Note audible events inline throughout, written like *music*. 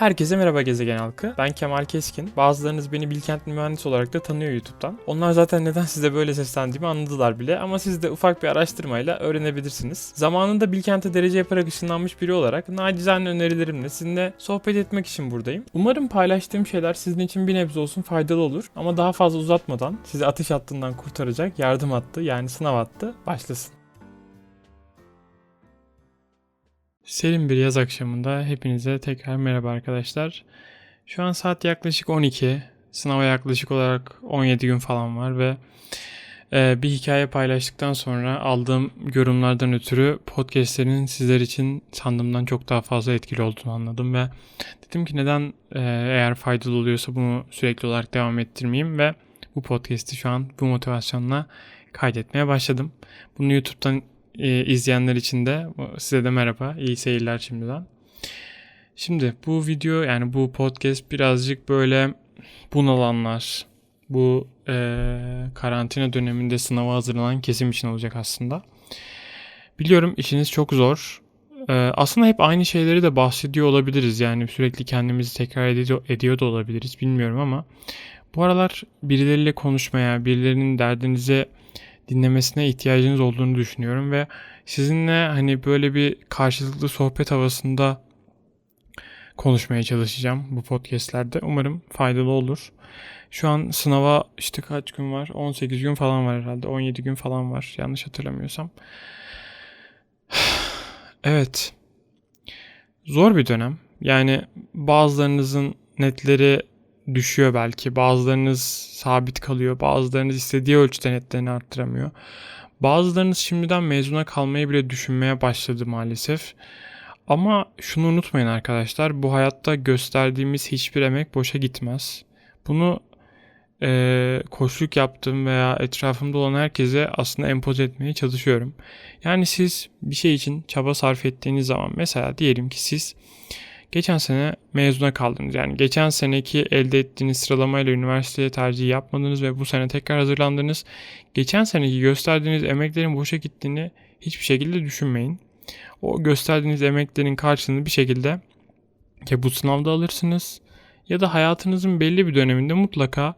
Herkese merhaba gezegen halkı. Ben Kemal Keskin. Bazılarınız beni Bilkent Mühendis olarak da tanıyor YouTube'dan. Onlar zaten neden size böyle seslendiğimi anladılar bile ama siz de ufak bir araştırmayla öğrenebilirsiniz. Zamanında Bilkent'e derece yaparak ışınlanmış biri olarak nacizane önerilerimle sizinle sohbet etmek için buradayım. Umarım paylaştığım şeyler sizin için bir nebze olsun faydalı olur ama daha fazla uzatmadan sizi ateş hattından kurtaracak yardım hattı yani sınav hattı başlasın. Serin bir yaz akşamında hepinize tekrar merhaba arkadaşlar. Şu an saat yaklaşık 12. Sınava yaklaşık olarak 17 gün falan var ve e, bir hikaye paylaştıktan sonra aldığım yorumlardan ötürü podcastlerin sizler için sandığımdan çok daha fazla etkili olduğunu anladım ve dedim ki neden e, eğer faydalı oluyorsa bunu sürekli olarak devam ettirmeyeyim ve bu podcast'i şu an bu motivasyonla kaydetmeye başladım. Bunu YouTube'dan e, izleyenler için de size de merhaba. İyi seyirler şimdiden. Şimdi bu video yani bu podcast birazcık böyle bunalanlar, bu e, karantina döneminde sınava hazırlanan kesim için olacak aslında. Biliyorum işiniz çok zor. E, aslında hep aynı şeyleri de bahsediyor olabiliriz. Yani sürekli kendimizi tekrar ediyor, ediyor da olabiliriz bilmiyorum ama bu aralar birileriyle konuşmaya, birilerinin derdinize dinlemesine ihtiyacınız olduğunu düşünüyorum ve sizinle hani böyle bir karşılıklı sohbet havasında konuşmaya çalışacağım bu podcastlerde. Umarım faydalı olur. Şu an sınava işte kaç gün var? 18 gün falan var herhalde. 17 gün falan var yanlış hatırlamıyorsam. *sighs* Evet. Zor bir dönem. Yani bazılarınızın netleri düşüyor belki. Bazılarınız sabit kalıyor. Bazılarınız istediği ölçüde netlerini arttıramıyor. Bazılarınız şimdiden mezuna kalmayı bile düşünmeye başladı maalesef. Ama şunu unutmayın arkadaşlar. Bu hayatta gösterdiğimiz hiçbir emek boşa gitmez. Bunu e, koçluk yaptığım veya etrafımda olan herkese aslında empoze etmeye çalışıyorum. Yani siz bir şey için çaba sarf ettiğiniz zaman mesela diyelim ki siz geçen sene mezuna kaldınız. Yani geçen seneki elde ettiğiniz sıralamayla üniversiteye tercih yapmadınız ve bu sene tekrar hazırlandınız. Geçen seneki gösterdiğiniz emeklerin boşa gittiğini hiçbir şekilde düşünmeyin. O gösterdiğiniz emeklerin karşılığını bir şekilde ya bu sınavda alırsınız ya da hayatınızın belli bir döneminde mutlaka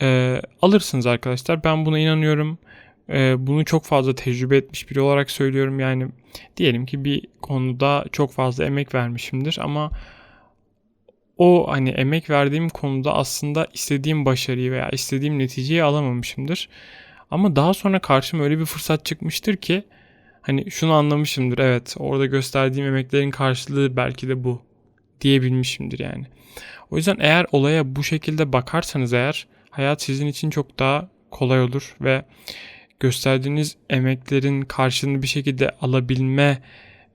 e, alırsınız arkadaşlar. Ben buna inanıyorum. E, bunu çok fazla tecrübe etmiş biri olarak söylüyorum. Yani diyelim ki bir konuda çok fazla emek vermişimdir ama o hani emek verdiğim konuda aslında istediğim başarıyı veya istediğim neticeyi alamamışımdır. Ama daha sonra karşıma öyle bir fırsat çıkmıştır ki hani şunu anlamışımdır. Evet orada gösterdiğim emeklerin karşılığı belki de bu diyebilmişimdir yani. O yüzden eğer olaya bu şekilde bakarsanız eğer hayat sizin için çok daha kolay olur ve gösterdiğiniz emeklerin karşılığını bir şekilde alabilme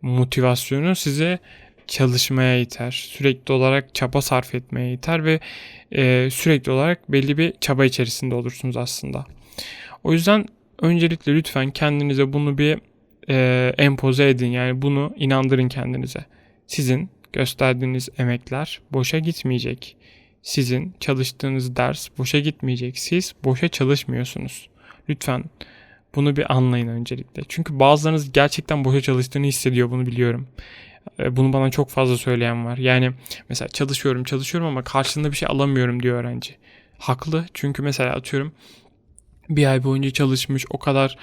motivasyonu size çalışmaya iter. Sürekli olarak çaba sarf etmeye iter ve e, sürekli olarak belli bir çaba içerisinde olursunuz aslında. O yüzden öncelikle lütfen kendinize bunu bir e, empoze edin. Yani bunu inandırın kendinize. Sizin gösterdiğiniz emekler boşa gitmeyecek. Sizin çalıştığınız ders boşa gitmeyecek. Siz boşa çalışmıyorsunuz. Lütfen bunu bir anlayın öncelikle. Çünkü bazılarınız gerçekten boşa çalıştığını hissediyor bunu biliyorum. E, bunu bana çok fazla söyleyen var. Yani mesela çalışıyorum çalışıyorum ama karşılığında bir şey alamıyorum diyor öğrenci. Haklı çünkü mesela atıyorum bir ay boyunca çalışmış o kadar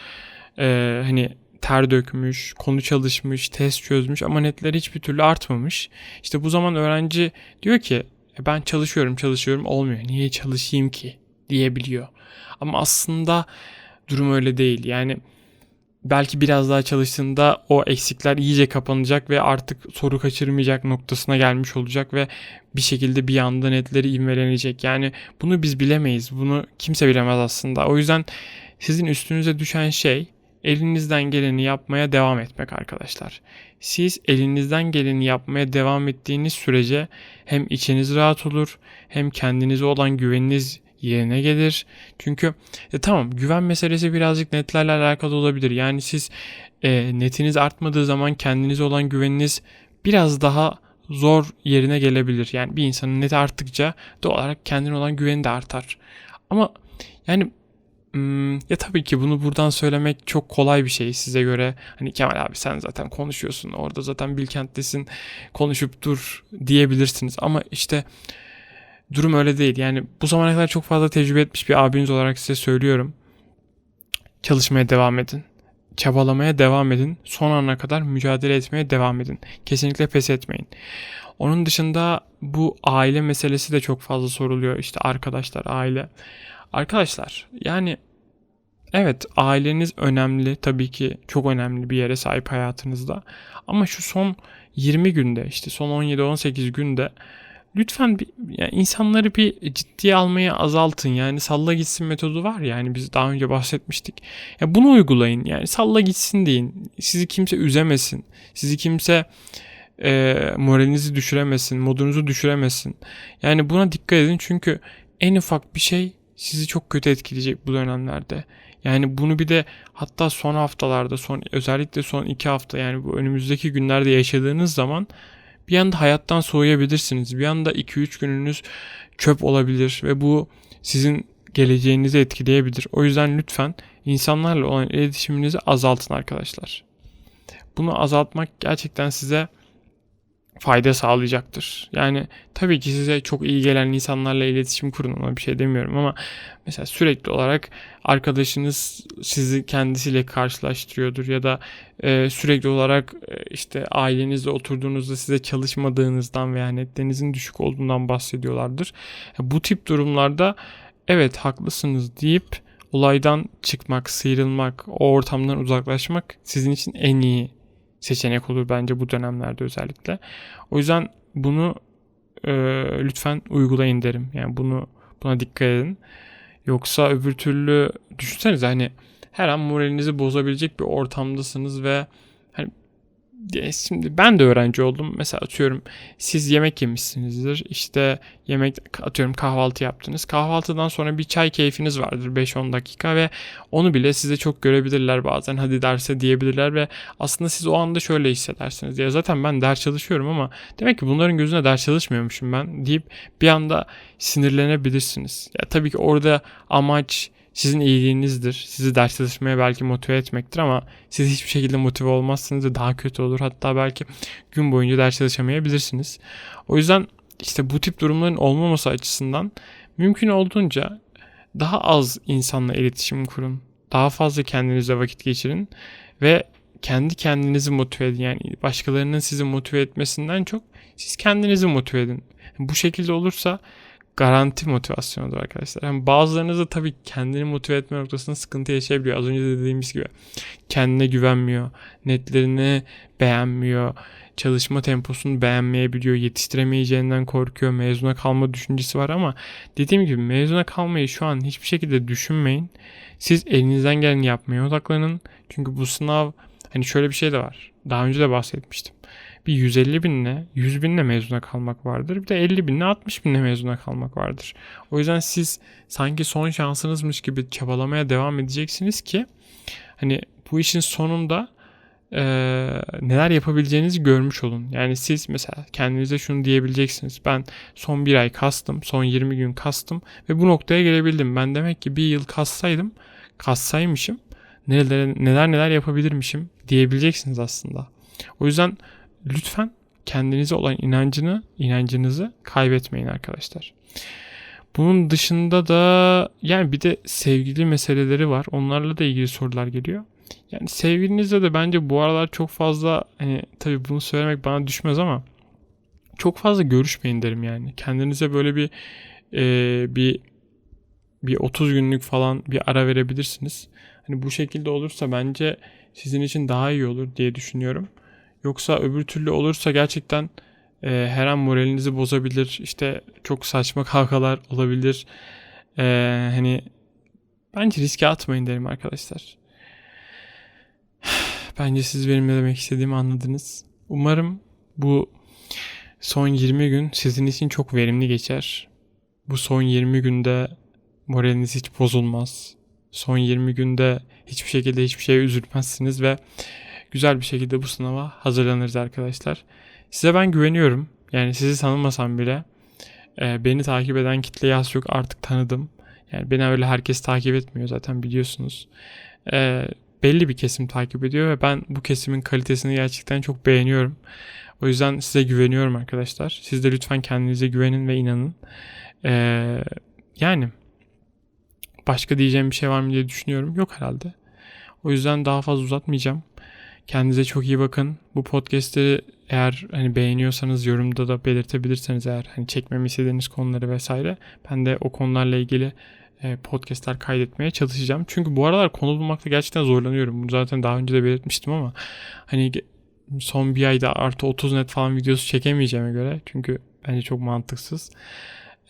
e, hani ter dökmüş, konu çalışmış, test çözmüş ama netler hiçbir türlü artmamış. İşte bu zaman öğrenci diyor ki e, ben çalışıyorum çalışıyorum olmuyor. Niye çalışayım ki diyebiliyor. Ama aslında durum öyle değil. Yani belki biraz daha çalıştığında o eksikler iyice kapanacak ve artık soru kaçırmayacak noktasına gelmiş olacak ve bir şekilde bir anda netleri ivmelenecek. Yani bunu biz bilemeyiz. Bunu kimse bilemez aslında. O yüzden sizin üstünüze düşen şey elinizden geleni yapmaya devam etmek arkadaşlar. Siz elinizden geleni yapmaya devam ettiğiniz sürece hem içiniz rahat olur hem kendinize olan güveniniz yerine gelir. Çünkü e, tamam güven meselesi birazcık netlerle alakalı olabilir. Yani siz e, netiniz artmadığı zaman kendinize olan güveniniz biraz daha zor yerine gelebilir. Yani bir insanın neti arttıkça doğal olarak kendine olan güveni de artar. Ama yani Hmm, ya tabii ki bunu buradan söylemek çok kolay bir şey size göre. Hani Kemal abi sen zaten konuşuyorsun. Orada zaten Bilkent'tesin. Konuşup dur diyebilirsiniz. Ama işte durum öyle değil. Yani bu zamana kadar çok fazla tecrübe etmiş bir abiniz olarak size söylüyorum. Çalışmaya devam edin. Çabalamaya devam edin. Son ana kadar mücadele etmeye devam edin. Kesinlikle pes etmeyin. Onun dışında bu aile meselesi de çok fazla soruluyor. İşte arkadaşlar, aile. Arkadaşlar yani evet aileniz önemli tabii ki çok önemli bir yere sahip hayatınızda. Ama şu son 20 günde işte son 17-18 günde lütfen bir, yani insanları bir ciddiye almaya azaltın. Yani salla gitsin metodu var ya yani biz daha önce bahsetmiştik. Ya bunu uygulayın. Yani salla gitsin deyin. Sizi kimse üzemesin. Sizi kimse e, moralinizi düşüremesin, modunuzu düşüremesin. Yani buna dikkat edin çünkü en ufak bir şey sizi çok kötü etkileyecek bu dönemlerde. Yani bunu bir de hatta son haftalarda, son özellikle son iki hafta yani bu önümüzdeki günlerde yaşadığınız zaman bir anda hayattan soğuyabilirsiniz. Bir anda 2-3 gününüz çöp olabilir ve bu sizin geleceğinizi etkileyebilir. O yüzden lütfen insanlarla olan iletişiminizi azaltın arkadaşlar. Bunu azaltmak gerçekten size fayda sağlayacaktır. Yani tabii ki size çok iyi gelen insanlarla iletişim kurun ona bir şey demiyorum ama mesela sürekli olarak arkadaşınız sizi kendisiyle karşılaştırıyordur ya da e, sürekli olarak e, işte ailenizle oturduğunuzda size çalışmadığınızdan veya netlerinizin düşük olduğundan bahsediyorlardır. Bu tip durumlarda evet haklısınız deyip olaydan çıkmak, sıyrılmak, o ortamdan uzaklaşmak sizin için en iyi seçenek olur bence bu dönemlerde özellikle. O yüzden bunu e, lütfen uygulayın derim. Yani bunu buna dikkat edin. Yoksa öbür türlü düşünsenize hani her an moralinizi bozabilecek bir ortamdasınız ve şimdi ben de öğrenci oldum. Mesela atıyorum siz yemek yemişsinizdir. İşte yemek atıyorum kahvaltı yaptınız. Kahvaltıdan sonra bir çay keyfiniz vardır 5-10 dakika ve onu bile size çok görebilirler bazen. Hadi derse diyebilirler ve aslında siz o anda şöyle hissedersiniz. Ya zaten ben ders çalışıyorum ama demek ki bunların gözüne ders çalışmıyormuşum ben deyip bir anda sinirlenebilirsiniz. Ya tabii ki orada amaç sizin iyiliğinizdir. Sizi ders çalışmaya belki motive etmektir ama siz hiçbir şekilde motive olmazsınız ve daha kötü olur. Hatta belki gün boyunca ders çalışamayabilirsiniz. O yüzden işte bu tip durumların olmaması açısından mümkün olduğunca daha az insanla iletişim kurun. Daha fazla kendinize vakit geçirin ve kendi kendinizi motive edin. Yani başkalarının sizi motive etmesinden çok siz kendinizi motive edin. Bu şekilde olursa garanti motivasyonudur arkadaşlar. Yani bazılarınız da tabii kendini motive etme noktasında sıkıntı yaşayabiliyor. Az önce de dediğimiz gibi kendine güvenmiyor, netlerini beğenmiyor, çalışma temposunu beğenmeyebiliyor, yetiştiremeyeceğinden korkuyor, mezuna kalma düşüncesi var ama dediğim gibi mezuna kalmayı şu an hiçbir şekilde düşünmeyin. Siz elinizden geleni yapmaya odaklanın. Çünkü bu sınav hani şöyle bir şey de var. Daha önce de bahsetmiştim bir 150 binle 100 binle mezuna kalmak vardır. Bir de 50 binle 60 binle mezuna kalmak vardır. O yüzden siz sanki son şansınızmış gibi çabalamaya devam edeceksiniz ki hani bu işin sonunda e, neler yapabileceğinizi görmüş olun. Yani siz mesela kendinize şunu diyebileceksiniz. Ben son bir ay kastım, son 20 gün kastım ve bu noktaya gelebildim. Ben demek ki bir yıl kassaydım, kassaymışım neler neler neler yapabilirmişim diyebileceksiniz aslında. O yüzden lütfen kendinize olan inancını, inancınızı kaybetmeyin arkadaşlar. Bunun dışında da yani bir de sevgili meseleleri var. Onlarla da ilgili sorular geliyor. Yani sevgilinizle de bence bu aralar çok fazla hani tabii bunu söylemek bana düşmez ama çok fazla görüşmeyin derim yani. Kendinize böyle bir e, bir bir 30 günlük falan bir ara verebilirsiniz. Hani bu şekilde olursa bence sizin için daha iyi olur diye düşünüyorum. Yoksa öbür türlü olursa gerçekten e, her an moralinizi bozabilir. İşte çok saçma kavgalar olabilir. E, hani bence riske atmayın derim arkadaşlar. *sighs* Bence siz benim ne demek istediğimi anladınız. Umarım bu son 20 gün sizin için çok verimli geçer. Bu son 20 günde moraliniz hiç bozulmaz. Son 20 günde hiçbir şekilde hiçbir şeye üzülmezsiniz ve güzel bir şekilde bu sınava hazırlanırız arkadaşlar. Size ben güveniyorum. Yani sizi tanımasam bile e, beni takip eden kitleyi az çok artık tanıdım. Yani beni öyle herkes takip etmiyor zaten biliyorsunuz. Ee, belli bir kesim takip ediyor ve ben bu kesimin kalitesini gerçekten çok beğeniyorum. O yüzden size güveniyorum arkadaşlar. Siz de lütfen kendinize güvenin ve inanın. Ee, yani başka diyeceğim bir şey var mı diye düşünüyorum. Yok herhalde. O yüzden daha fazla uzatmayacağım. Kendinize çok iyi bakın. Bu podcast'leri eğer hani beğeniyorsanız yorumda da belirtebilirseniz eğer hani çekmemi istediğiniz konuları vesaire ben de o konularla ilgili e, podcastler kaydetmeye çalışacağım. Çünkü bu aralar konu bulmakta gerçekten zorlanıyorum. Bunu zaten daha önce de belirtmiştim ama hani son bir ayda artı 30 net falan videosu çekemeyeceğime göre çünkü bence çok mantıksız.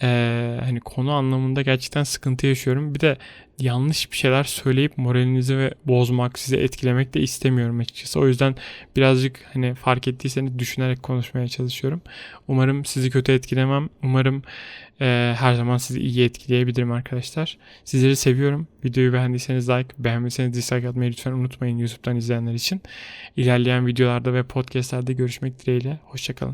Ee, hani konu anlamında gerçekten sıkıntı yaşıyorum. Bir de yanlış bir şeyler söyleyip moralinizi ve bozmak, sizi etkilemek de istemiyorum açıkçası. O yüzden birazcık hani fark ettiyseniz düşünerek konuşmaya çalışıyorum. Umarım sizi kötü etkilemem. Umarım e, her zaman sizi iyi etkileyebilirim arkadaşlar. Sizleri seviyorum. Videoyu beğendiyseniz like, beğenmediyseniz dislike atmayı lütfen unutmayın YouTube'dan izleyenler için. İlerleyen videolarda ve podcastlerde görüşmek dileğiyle. Hoşçakalın.